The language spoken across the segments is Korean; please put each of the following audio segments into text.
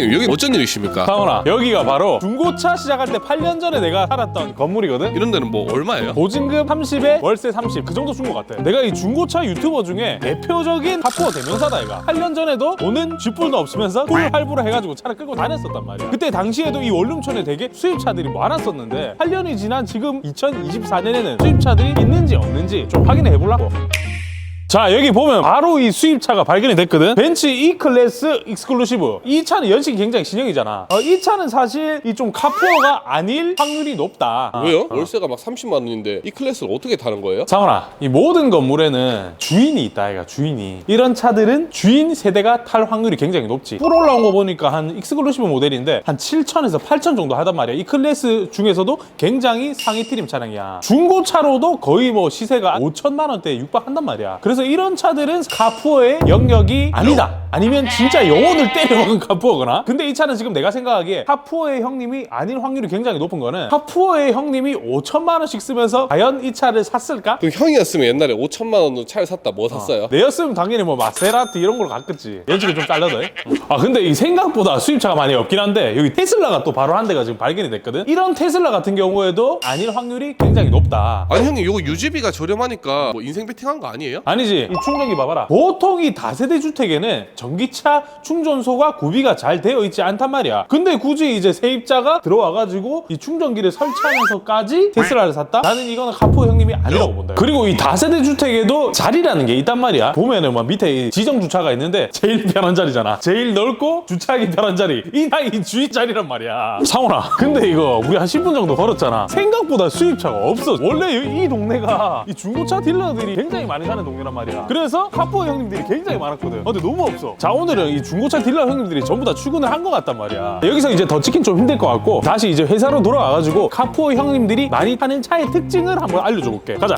형님 여기 어쩐 일이십니까? 상훈아 여기가 바로 중고차 시작할 때 8년 전에 내가 살았던 건물이거든? 이런 데는 뭐 얼마예요? 보증금 30에 월세 30 그 정도 준 것 같아. 내가 이 중고차 유튜버 중에 대표적인 카푸어 대명사다 얘가. 8년 전에도 오는 쥐뿔도 없으면서 풀 할부로 해가지고 차를 끌고 다녔었단 말이야. 그때 당시에도 이 원룸촌에 되게 수입차들이 많았었는데 8년이 지난 지금 2024년에는 수입차들이 있는지 없는지 좀 확인해 해보려고 자 여기 보면 바로 이 수입차가 발견이 됐거든. 벤츠 E클래스 익스클루시브 이 차는 연식이 굉장히 신형이잖아. 어, 이 차는 사실 이 좀 카푸어가 아닐 확률이 높다. 왜요? 월세가 막 30만 원인데 이 클래스를 어떻게 타는 거예요? 상원아 이 모든 건물에는 주인이 있다 얘가 주인이. 이런 차들은 주인 세대가 탈 확률이 굉장히 높지. 풀 올라온 거 보니까 한 익스클루시브 모델인데 한 7천에서 8천 정도 하단 말이야. 이 클래스 중에서도 굉장히 상위 트림 차량이야. 중고차로도 거의 뭐 시세가 5천만 원대에 육박한단 말이야. 그래서 이런 차들은 카푸어의 영역이 아니다 아니면 진짜 영혼을 때려먹은 카푸어거나? 근데 이 차는 지금 내가 생각하기에 카푸어의 형님이 아닐 확률이 굉장히 높은 거는 카푸어의 형님이 5천만 원씩 쓰면서 과연 이 차를 샀을까? 그럼 형이었으면 옛날에 5천만 원으로 차를 샀다. 뭐 샀어요? 내였으면 당연히 뭐 마세라티 이런 걸로 갔겠지. 연식이 좀 잘려도 아 근데 이 생각보다 수입차가 많이 없긴 한데 여기 테슬라가 또 바로 한 대가 지금 발견이 됐거든? 이런 테슬라 같은 경우에도 아닐 확률이 굉장히 높다. 아니 형님 이거 유지비가 저렴하니까 뭐 인생 베팅한 거 아니에요? 아니지. 이 충전기 봐봐라. 보통 이 다세대 주택에는 전기차 충전소가 구비가 잘 되어 있지 않단 말이야. 근데 굳이 이제 세입자가 들어와가지고 이 충전기를 설치하면서까지 테슬라를 샀다? 나는 이거는 카푸 형님이 아니라고 본다 그리고 이 다세대 주택에도 자리라는 게 있단 말이야. 보면은 막 밑에 이 지정 주차가 있는데 제일 편한 자리잖아. 제일 넓고 주차하기 편한 자리. 이다이 주인 자리란 말이야. 상훈아. 근데 이거 우리 한 10분 정도 걸었잖아. 생각보다 수입차가 없어. 원래 이- 이 동네가 이 중고차 딜러들이 굉장히 많이 사는 동네란 말이야. 그래서 카푸어 형님들이 굉장히 많았거든. 어, 근데 너무 없어 자 오늘은 이 중고차 딜러 형님들이 전부 다 출근을 한 것 같단 말이야. 여기서 이제 더 찍긴 좀 힘들 것 같고 다시 이제 회사로 돌아와가지고 카푸어 형님들이 많이 타는 차의 특징을 한번 알려줘 볼게. 가자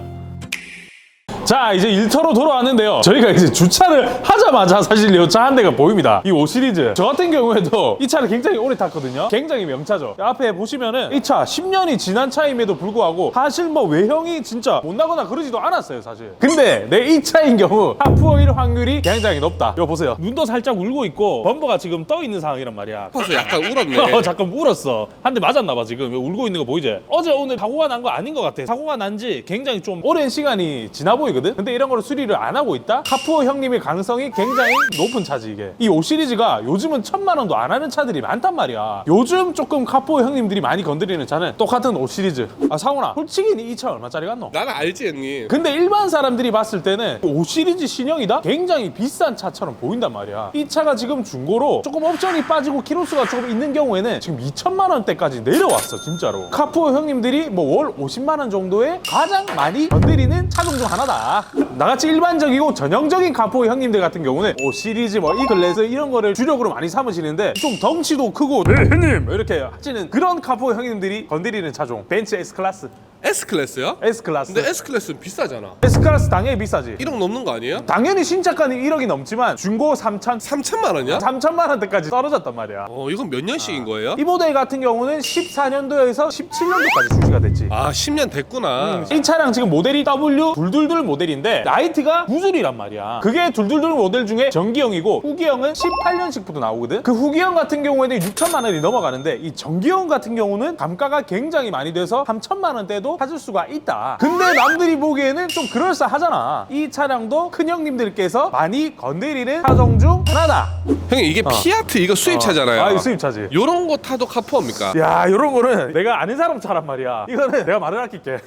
자 이제 일터로 돌아왔는데요. 저희가 이제 주차를 하자마자 사실 이 차 한 대가 보입니다. 이 5 시리즈. 저 같은 경우에도 이 차를 굉장히 오래 탔거든요. 굉장히 명차죠. 앞에 보시면은 이 차 10년이 지난 차임에도 불구하고 사실 뭐 외형이 진짜 못 나거나 그러지도 않았어요 사실. 근데 내 이 차인 경우 하프오일 확률이 굉장히 높다. 이거 보세요. 눈도 살짝 울고 있고 범버가 지금 떠 있는 상황이란 말이야. 아파서 약간 울었네. 어, 잠깐 울었어. 한 대 맞았나 봐 지금. 울고 있는 거 보이지? 어제 오늘 사고가 난 거 아닌 것 같아. 사고가 난 지 굉장히 좀 오랜 시간이 지나 보이 거든. 근데 이런 거를 수리를 안 하고 있다? 카푸어 형님의 가능성이 굉장히 높은 차지 이게. 이 5 시리즈가 요즘은 천만 원도 안 하는 차들이 많단 말이야. 요즘 조금 카푸어 형님들이 많이 건드리는 차는 똑같은 5 시리즈. 아 상훈아, 솔직히 이 차 얼마짜리 갔노? 나는 알지 형님 근데 일반 사람들이 봤을 때는 5 시리즈 신형이다? 굉장히 비싼 차처럼 보인단 말이야. 이 차가 지금 중고로 조금 옵션이 빠지고 키로수가 조금 있는 경우에는 지금 2천만 원대까지 내려왔어 진짜로. 카푸어 형님들이 뭐 월 50만 원 정도에 가장 많이 건드리는 차종 중 하나다. 나같이 일반적이고 전형적인 카푸어 형님들 같은 경우는 5 시리즈 뭐 이클래스 이런 거를 주력으로 많이 삼으시는데 좀 덩치도 크고 네 형님! 이렇게 하시는 그런 카푸어 형님들이 건드리는 차종 벤츠 S 클래스, S클래스요? S 클래스. 근데 S클래스는 비싸잖아 S 클래스 당연히 비싸지. 1억 넘는 거 아니에요? 당연히 신차가는 1억이 넘지만 중고 3천, 3천만 원이야? 3천만 원대까지 떨어졌단 말이야. 어 이건 몇 년씩인 거예요? 이 모델 같은 경우는 14년도에서 17년도까지 출시가 됐지. 아 10년 됐구나 이 차량 지금 모델이 W 둘둘둘 모델인데 라이트가 두 줄이란 말이야. 그게 둘둘둘 모델 중에 전기형이고 후기형은 18년식부터 나오거든. 그 후기형 같은 경우에는 6천만 원이 넘어가는데 이 전기형 같은 경우는 감가가 굉장히 많이 돼서 3천만 원대도 찾을 수가 있다. 근데 남들이 보기에는 좀 그럴싸하잖아. 이 차량도 큰 형님들께서 많이 건드리는 차종 중 하나다. 형님 이게 피아트 이거 수입차잖아요 아, 이 수입차지. 요런 거 타도 카푸어입니까? 야, 이런 거는 내가 아는 사람 차란 말이야. 이거는 내가 말을 아낄게.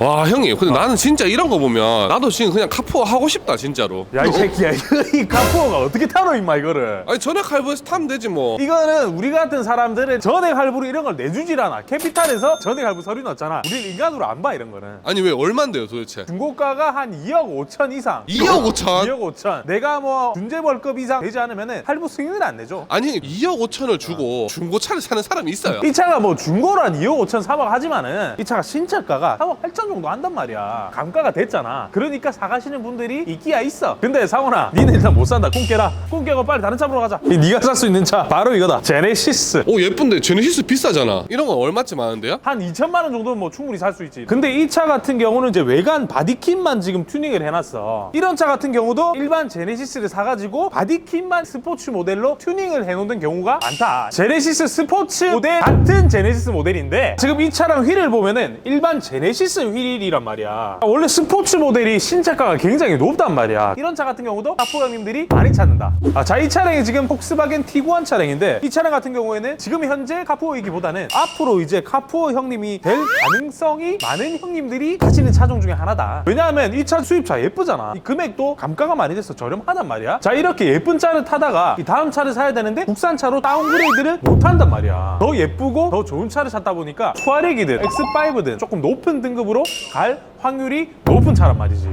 와 형님 근데 나는 진짜 이런 거 보면 나도 지금 그냥 카푸어 하고 싶다 진짜로 야, 이 새끼야. 이 카푸어가 어떻게 타노, 임마, 이거를. 아니 전액 할부해서 타면 되지 뭐 이거는 우리 같은 사람들은 전액 할부로 이런 걸 내주질 않아. 캐피탈에서 전액 할부 서류 넣었잖아. 우리 인간으로 안 봐, 이런 거는. 아니 왜 얼만데요 도대체 중고가가 한 2억 5천 이상. 2억 5천? 2억 5천. 내가 뭐 중재벌급 이상 되지 않으면 할부 승인을 안 내줘. 아니 2억 5천을 주고 중고차를 사는 사람이 있어요 이 차가 뭐 중고로 한 2억 5천 3억 하지만은 이 차가 신차가가 3억 8천 정도 한단 말이야. 감가가 됐잖아. 그러니까 사가시는 분들이 있기야 있어. 근데 상훈아 니는 일단 못 산다. 꿈 깨라. 꿈 깨고 빨리 다른 차 보러 가자. 이 네가 살 수 있는 차 바로 이거다. 제네시스. 오 예쁜데. 제네시스 비싸잖아. 이런 건 얼마쯤 하는데요? 한 2천만 원 정도는 뭐 충분히 살 수 있지. 근데 이 차 같은 경우는 이제 외관 바디킷만 지금 튜닝을 해놨어. 이런 차 같은 경우도 일반 제네시스를 사가지고 바디킷만 스포츠 모델로 튜닝을 해놓는 경우가 많다. 제네시스 스포츠 모델 같은 제네시스 모델인데 지금 이 차랑 휠을 보면은 일반 제네시스 휠 이란 말이야. 원래 스포츠 모델이 신차가가 굉장히 높단 말이야. 이런 차 같은 경우도 카포 형님들이 많이 찾는다. 아, 자, 이 차량이 지금 폭스바겐 티구안 차량인데 이 차량 같은 경우에는 지금 현재 카푸어이기보다는 앞으로 이제 카푸어 형님이 될 가능성이 많은 형님들이 가지는 차종 중에 하나다. 왜냐하면 이 차 수입차 예쁘잖아. 이 금액도 감가가 많이 돼서 저렴하단 말이야. 자, 이렇게 예쁜 차를 타다가 이 다음 차를 사야 되는데 국산차로 다운그레이드를 못 한단 말이야. 더 예쁘고 더 좋은 차를 샀다 보니까 투아렉이든 X5든 조금 높은 등급으로 갈 확률이 높은 차란 말이지.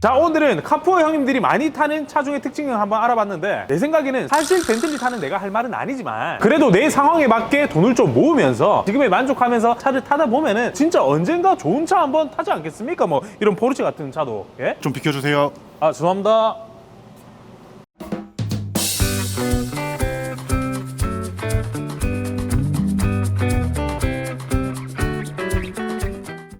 자 오늘은 카푸어 형님들이 많이 타는 차 중의 특징을 한번 알아봤는데 내 생각에는 사실 벤틀리 타는 내가 할 말은 아니지만 그래도 내 상황에 맞게 돈을 좀 모으면서 지금에 만족하면서 차를 타다 보면은 진짜 언젠가 좋은 차 한번 타지 않겠습니까? 뭐 이런 포르쉐 같은 차도 예? 좀 비켜주세요. 아 죄송합니다